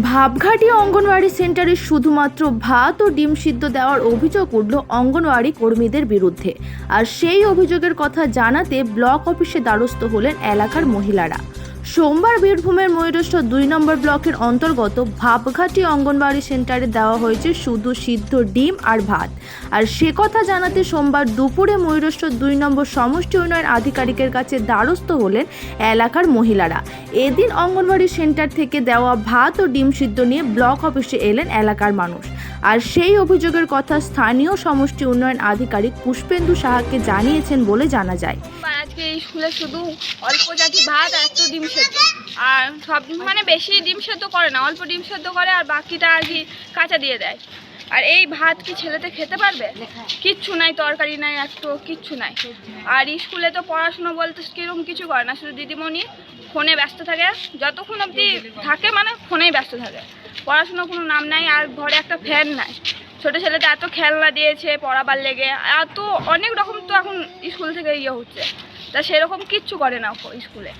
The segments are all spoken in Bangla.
ভাবঘাটি অঙ্গনওয়াড়ি সেন্টারে শুধুমাত্র ভাত ও ডিম সিদ্ধ দেওয়ার অভিযোগ উঠল অঙ্গনওয়াড়ি কর্মীদের বিরুদ্ধে। আর সেই অভিযোগের কথা জানাতে ব্লক অফিসে দ্বারস্থ হলেন এলাকার মহিলারা। সোমবার বীরভূমের ময়ূরেশ্বর দুই নম্বর ব্লকের অন্তর্গত ভাবঘাটি অঙ্গনবাড়ি সেন্টারে দেওয়া হয়েছে শুধু সিদ্ধ ডিম আর ভাত। আর সে কথা জানাতে সোমবার দুপুরে ময়ূরেশ্বর দুই নম্বর সমষ্টি উন্নয়ন আধিকারিকের কাছে দ্বারস্থ হলেন এলাকার মহিলারা। এদিন অঙ্গনবাড়ি সেন্টার থেকে দেওয়া ভাত ও ডিম সিদ্ধ নিয়ে ব্লক অফিসে এলেন এলাকার মানুষ। আর সেই অভিযোগের কথা স্থানীয় সমষ্টি উন্নয়ন আধিকারিক পুষ্পেন্দু সাহাকে জানিয়েছেন বলে জানা যায়। আজকে এই স্কুলে শুধু অল্প জাতি ভাত আর ডিম সেদ্ধ। আর সব মানে বেশি ডিম সেদ্ধ করে না, অল্প ডিম সেদ্ধ করে আর বাকিটা আর কি কাঁচা দিয়ে দেয়। আর এই ভাত কি ছেলেতে খেতে পারবে? কিচ্ছু নাই, তরকারি নাই একটু কিচ্ছু নাই। আর স্কুলে তো পড়াশুনো বলতে কীরকম কিছু করে না, শুধু দিদিমণি ফোনে ব্যস্ত থাকে। যতক্ষণ অবধি থাকে মানে ফোনেই ব্যস্ত থাকে। পড়াশুনো কোনো নাম নাই, আর ঘরে একটা ফ্যান নাই। ছোটো ছেলেতে এত খেলনা দিয়েছে পড়াবার লেগে, এত অনেক রকম তো এখন স্কুল থেকে ইয়ে হচ্ছে। তা সেরকম কিচ্ছু করে না স্কুলে।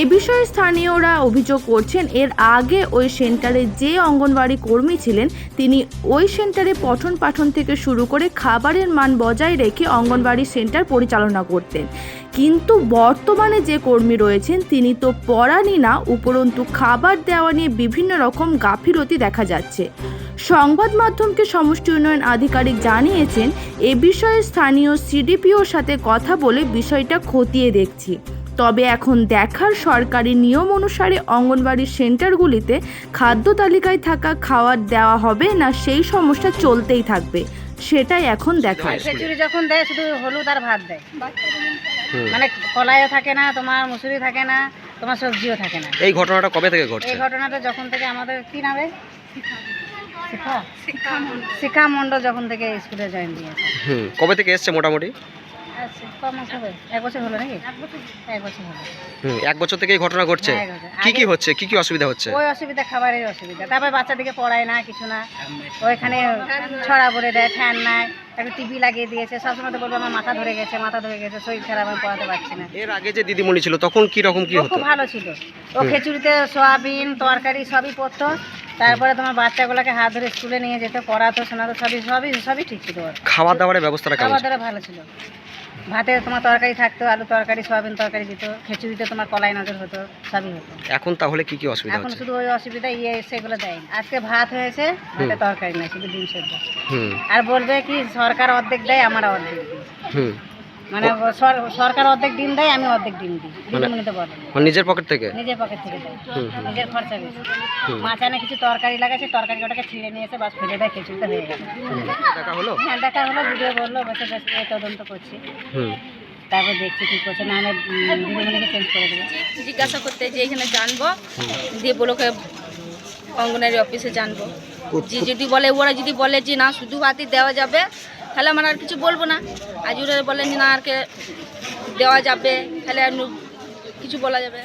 এ বিষয়ে স্থানীয়রা অভিযোগ করছেন, এর আগে ওই সেন্টারে যে অঙ্গনওয়াড়ি কর্মী ছিলেন, তিনি ওই সেন্টারে পঠন পাঠন থেকে শুরু করে খাবারের মান বজায় রেখে অঙ্গনওয়াড়ি সেন্টার পরিচালনা করতেন। কিন্তু বর্তমানে যে কর্মী রয়েছেন, তিনি তো পড়ানি না, উপরন্তু খাবার দেওয়া নিয়ে বিভিন্ন রকম গাফিলতি দেখা যাচ্ছে। সংবাদ মাধ্যমকে সমষ্টি উন্নয়ন আধিকারিক জানিয়েছেন এ বিষয়ে স্থানীয় সিডিপিওর সাথে কথা বলে বিষয়টা খতিয়ে দেখছি। তবে এখন দেখার সরকারি নিয়ম অনুসারে অঙ্গনবাড়ি সেন্টারগুলিতে খাদ্য তালিকায় থাকা খাওয়ার দেওয়া হবে না সেই সমস্যা চলতেই থাকবে সেটাই এখন দেখার। খিচুড়ি যখন দেয় শুধু হলুদ আর ভাত দেয়। মানে কলাইও থাকে না তোমার মুসুরি থাকে না তোমার সবজিও থাকে না। এই ঘটনাটা কবে থেকে ঘটছে? এই ঘটনাটা যখন থেকে আমাদের কি নামে? শিখা? মন্ডল। যখন থেকে স্কুলে জয়েন দিয়েছে। হুম কবে থেকে এসছে মোটামুটি? ক মাস হবে? এক বছর হলো নাকি? এক বছর হলো। হুম এক বছর থেকে এই ঘটনা ঘটছে। হ্যাঁ, কি কি হচ্ছে? কি কি অসুবিধা হচ্ছে? ওই অসুবিধা খাবারের অসুবিধা। তারপরে বাচ্চাদেরকে পড়ায় না কিছু না। ওইখানে ছড়া ভরে দেয় ফ্যান নাই। একটু টিভি লাগিয়ে দিয়েছে। সবসময় তো বলব আমার মাথা ধরে গেছে মাথা ধরে গেছে শরীর খারাপ আমি পড়াতে পারছি না। এর আগে যে দিদিমণি ছিল তখন কি রকম কি ও হতো? খুব ভালো ছিল। ও খেচুড়িতে সোয়াবিন তরকারি সবই পড়তো। তারপরে তোমার বাচ্চাগুলোকে হাত ধরে স্কুলে নিয়ে যেত পড়াতো শোনাতো সবই সবই সবই ঠিক ছিল ওর। খাবার দাবারের ব্যবস্থাটা কেমন ছিল? দাবার ভালো ছিল। ভাতে তোমার তরকারি থাকতো আলু তরকারি সোয়াবিন তরকারি দিত খেচুড়িতে তোমার কলাই নজর হতো সবই হতো। এখন তাহলে কি কি অসুবিধা এখন হচ্ছে? শুধু ওই অসুবিধা ইয়ে সেগুলো দেয়নি। আজকে ভাত হয়েছে ভাতে তরকারি নাই শুধু ডিম সেদ্ধ। হুম। আর বলবে কি সরকার অর্ধেক দেয় আমরা অর্ধেক দিই মানে সরকার অর্ধেক ডিম দেয় আমি অর্ধেক ডিম দিই। মানে- দিদিমণি তো বলে। মানে নিজের পকেট থেকে? নিজের পকেট থেকে দেয়। নিজের খরচা বেশি। হুম। মাঝখানে কিছু তরকারি লাগাচ্ছে তরকারি ওটাকে ছিঁড়ে নিয়ে এসে বাস ফেলে দেয় খিচুড়িতে হয়ে গেছে দেখা হলো? হ্যাঁ দেখা হলো ভিডিও বলল বসে এই তদন্ত করছি। তারপর দেখছি কী করছে না উম, দিদিমণিকে চেঞ্জ করে দেবো। জিজ্ঞাসা করতে যে এখানে জানব দিয়ে বলোকে অঙ্গনারী অফিসে জানব। যে যদি বলে ওরা যদি বলে যে না শুধু ভাতই দেওয়া যাবে তাহলে আমার আর কিছু বলব না। আজ ওরা বলেন যে না আর কে দেওয়া যাবে তাহলে আর কিছু বলা যাবে।